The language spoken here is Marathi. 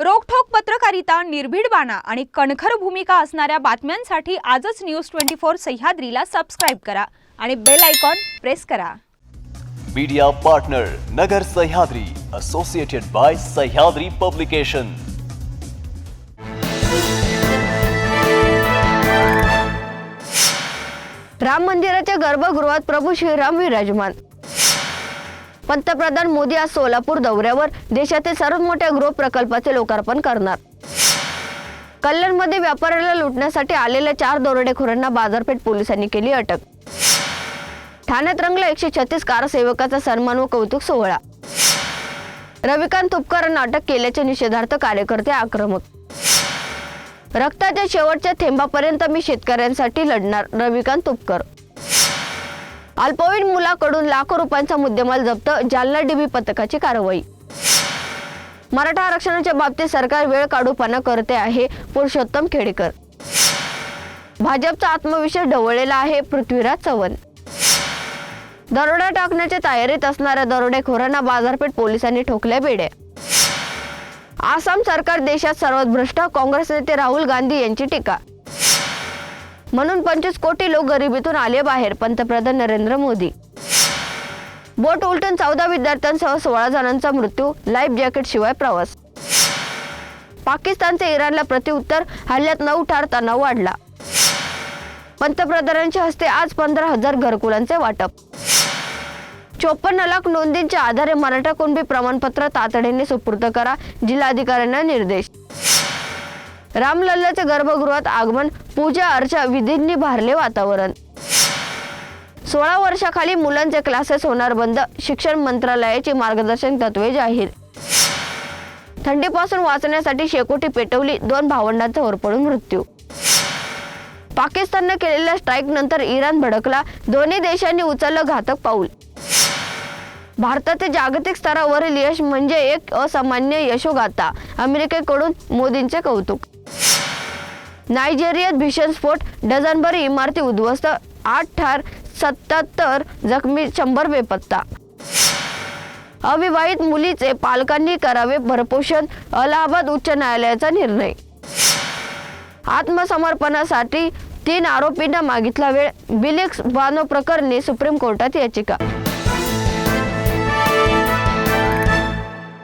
रोखठोक पत्रकारिता निर्भीड बाणा आणि कणखर भूमिका असणाऱ्या बातम्यांसाठी आजच न्यूज ट्वेंटी फोर सह्याद्रीला सबस्क्राईब करा आणि बेल आयकॉन प्रेस करा. Media partner Nagar Sahyadri associated by Sahyadri publication Ram मंदिराच्या गर्भगृहात प्रभू श्रीराम विराजमान. पंतप्रधान मोदी आज सोलापूर दौऱ्यावर देशातील सर्वात मोठ्या गृह प्रकल्पाचे लोकार्पण करणार. कल्याणमध्ये व्यापाऱ्याला लुटण्यासाठी आलेल्या चार दरोडेखोरांना बाजारपेठ पोलिसांनी केली अटक. ठाण्यात रंगला एकशे छत्तीस कारसेवकाचा सन्मान व कौतुक सोहळा. रविकांत तुपकरांना अटक केल्याच्या निषेधार्थ कार्यकर्ते आक्रमक. रक्ताच्या शेवटच्या थेंबापर्यंत मी शेतकऱ्यांसाठी लढणार रविकांत तुपकर. अल्पवयीन मुलाकडून लाखो रुपयांचा मुद्देमाल जप्त जालना डीबी पथकाची कारवाई. मराठा आरक्षणाच्या बाबतीत सरकार वेळ काढूपणा करते आहे पुरुषोत्तम खेडेकर. भाजपचा आत्मविश्वास ढवळलेला आहे पृथ्वीराज चव्हाण. दरोडा टाकण्याच्या तयारीत असणाऱ्या दरोडेखोरांना बाजारपेठ पोलिसांनी ठोकल्या बेड्या. आसाम सरकार देशात सर्वात भ्रष्ट काँग्रेस नेते राहुल गांधी यांची टीका. म्हणून पंचवीस कोटी लोक गरिबीतून आले बाहेर पंतप्रधान नरेंद्र मोदी. बोट उलटून चौदा विद्यार्थ्यांसह सोळा जणांचा मृत्यू लाईफ जॅकेट शिवाय प्रवास. पाकिस्तानचे इराणला प्रत्युत्तर हल्ल्यात नऊ ठार तणाव वाढला. पंतप्रधानांच्या हस्ते आज पंधरा हजार घरकुलांचे वाटप. चोपन्न लाख नोंदींच्या आधारे मराठा कुणबी प्रमाणपत्र तातडीने सुपूर्द करा जिल्हाधिकाऱ्यांना निर्देश. रामलल्लाच्या गर्भगृहात आगमन पूजा अर्चा विधींनी भारले वातावरण. सोळा वर्षाखाली मुलांचे क्लासेस होणार बंद शिक्षण मंत्रालयाची मार्गदर्शक तत्वे जाहीर. थंडीपासून वाचण्यासाठी शेकोटी पेटवली दोन भावंडांचा होरपडून मृत्यू. पाकिस्ताननं केलेल्या स्ट्राईक नंतर इराण भडकला दोन्ही देशांनी उचललं घातक पाऊल. भारताचे जागतिक स्तरावरील यश म्हणजे एक असामान्य यशोगाथा अमेरिकेकडून मोदींचे कौतुक. नायजेरियात भीषण स्फोट डझनभर इमारती उद्ध्वस्त आठ ठार सत्याहत्तर जखमी शंभर बेपत्ता. अविवाहित मुलीचे पालकांनी करावे भरपोषण अलाहाबाद उच्च न्यायालयाचा निर्णय. आत्मसमर्पणासाठी तीन आरोपींना मागितला वेळ बिलिक्स बानो प्रकरणी सुप्रीम कोर्टात याचिका.